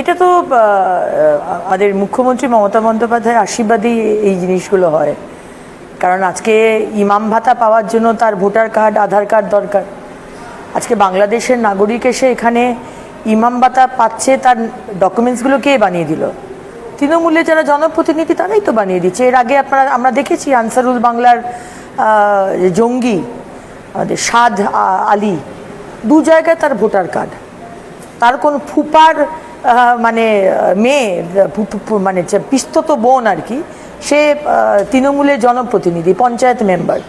এটা তো আমাদের মুখ্যমন্ত্রী মমতা বন্দ্যোপাধ্যায়ের আশীর্বাদেই এই জিনিসগুলো হয়। কারণ আজকে ইমাম ভাতা পাওয়ার জন্য তার ভোটার কার্ড, আধার কার্ড দরকার। আজকে বাংলাদেশের নাগরিক এসে এখানে ইমাম ভাতা পাচ্ছে, তার ডকুমেন্টসগুলো কে বানিয়ে দিল? তৃণমূলে যারা জনপ্রতিনিধি, তারাই তো বানিয়ে দিচ্ছে। এর আগে আপনারা, আমরা দেখেছি আনসারুল বাংলার জঙ্গি, আমাদের সাদ আলী, দু জায়গায় তার ভোটার কার্ড। তার কোন ফুপার মানে মেয়ে মানে পিস্তত বোন আর কি, সে তৃণমূলের জনপ্রতিনিধি, পঞ্চায়েত মেম্বার।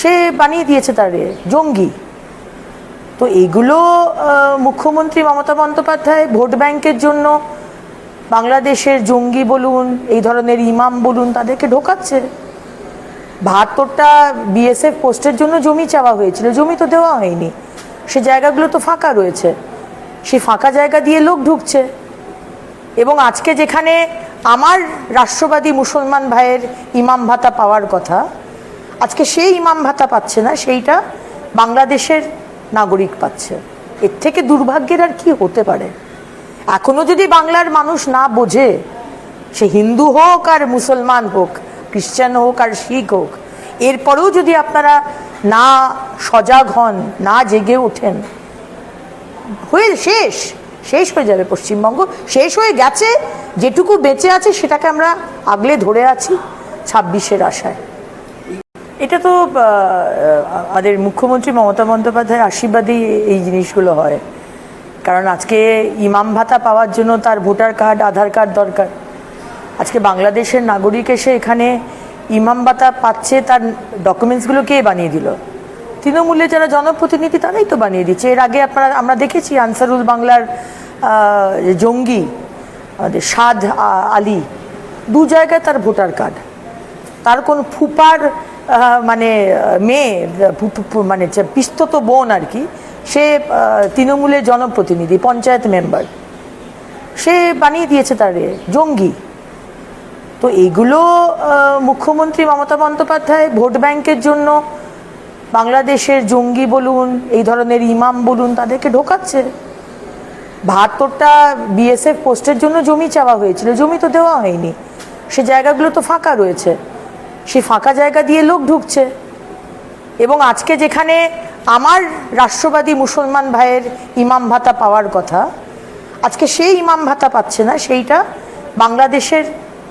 সে বানিয়ে দিয়েছে তার জঙ্গি। তো এইগুলো মুখ্যমন্ত্রী মমতা বন্দ্যোপাধ্যায় ভোট ব্যাংকের জন্য, বাংলাদেশের জঙ্গি বলুন, এই ধরনের ইমাম বলুন, তাদেরকে ঢোকাচ্ছে। বাহাত্তরটা বিএসএফ পোস্টের জন্য জমি চাওয়া হয়েছিল, জমি তো দেওয়া হয়নি। সে জায়গাগুলো তো ফাঁকা রয়েছে। সেই ফাঁকা জায়গা দিয়ে লোক ঢুকছে। এবং আজকে যেখানে আমার রাষ্ট্রবাদী মুসলমান ভাইয়ের ইমাম ভাতা পাওয়ার কথা, আজকে সেই ইমাম ভাতা পাচ্ছে না, সেইটা বাংলাদেশের নাগরিক পাচ্ছে। এর থেকে দুর্ভাগ্যের আর কি হতে পারে? এখনও যদি বাংলার মানুষ না বোঝে, সে হিন্দু হোক আর মুসলমান হোক, খ্রিস্টান হোক আর শিখ হোক, এরপরেও যদি আপনারা না সজাগ হন, না জেগে ওঠেন হয়ে শেষ শেষ হয়ে যাবে পশ্চিমবঙ্গ, শেষ হয়ে গেছে, যেটুকু বেঁচে আছে সেটাকে আমরা আগলে ধরে আছি ছাব্বিশের আশায়। এটা তো আমাদের মুখ্যমন্ত্রী মমতা বন্দ্যোপাধ্যায়ের আশীর্বাদেই এই জিনিসগুলো হয়। কারণ আজকে ইমাম ভাতা পাওয়ার জন্য তার ভোটার কার্ড, আধার কার্ড দরকার। আজকে বাংলাদেশের নাগরিক এসে এখানে ইমাম ভাতা পাচ্ছে, তার ডকুমেন্টসগুলো কে বানিয়ে দিল? তৃণমূলে যারা জনপ্রতিনিধি তারাই তো বানিয়ে দিচ্ছে। এর আগে আপনারা, আমরা দেখেছি আনসারুল বাংলার জঙ্গি, আমাদের সাদ আলী, দু জায়গায় তার ভোটার কার্ড। তার কোন ফুপার মানে মেয়ে মানে পিস্তত বোন আর কি, সে তৃণমূলের জনপ্রতিনিধি, পঞ্চায়েত মেম্বার। সে বানিয়ে দিয়েছে তার জঙ্গি। তো এইগুলো মুখ্যমন্ত্রী মমতা বন্দ্যোপাধ্যায় ভোট ব্যাংকের জন্য বাংলাদেশের জঙ্গি বলুন, এই ধরনের ইমাম বলুন, তাদেরকে ঢোকাচ্ছে। বাহাত্তরটা বিএসএফ পোস্টের জন্য জমি চাওয়া হয়েছিল, জমি তো দেওয়া হয়নি। সে জায়গাগুলো তো ফাঁকা রয়েছে। সেই ফাঁকা জায়গা দিয়ে লোক ঢুকছে। এবং আজকে যেখানে আমার রাষ্ট্রবাদী মুসলমান ভাইয়ের ইমাম ভাতা পাওয়ার কথা, আজকে সেই ইমাম ভাতা পাচ্ছে না, সেইটা বাংলাদেশের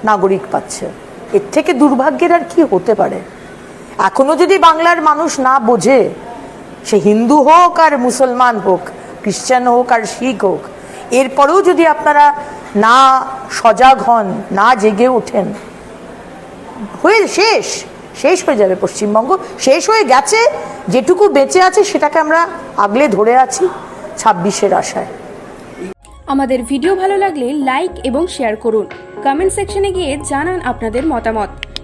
নাগরিক পাচ্ছে। এর থেকে দুর্ভাগ্যের আর কি হতে পারে? এখনও যদি বাংলার মানুষ না বোঝে, সে হিন্দু হোক আর মুসলমান হোক খ্রিস্টান হোক আর শিখ হোক, এরপরেও যদি আপনারা না সজাগ হন, না জেগে ওঠেন, হয়ে শেষ শেষ হয়ে যাবে পশ্চিমবঙ্গ, শেষ হয়ে গেছে, যেটুকু বেঁচে আছে সেটাকে আমরা আগলে ধরে আছি ছাব্বিশের আশায়। আমাদের ভিডিও ভালো লাগলে লাইক এবং শেয়ার করুন। কমেন্ট সেকশনে গিয়ে জানান আপনাদের মতামত।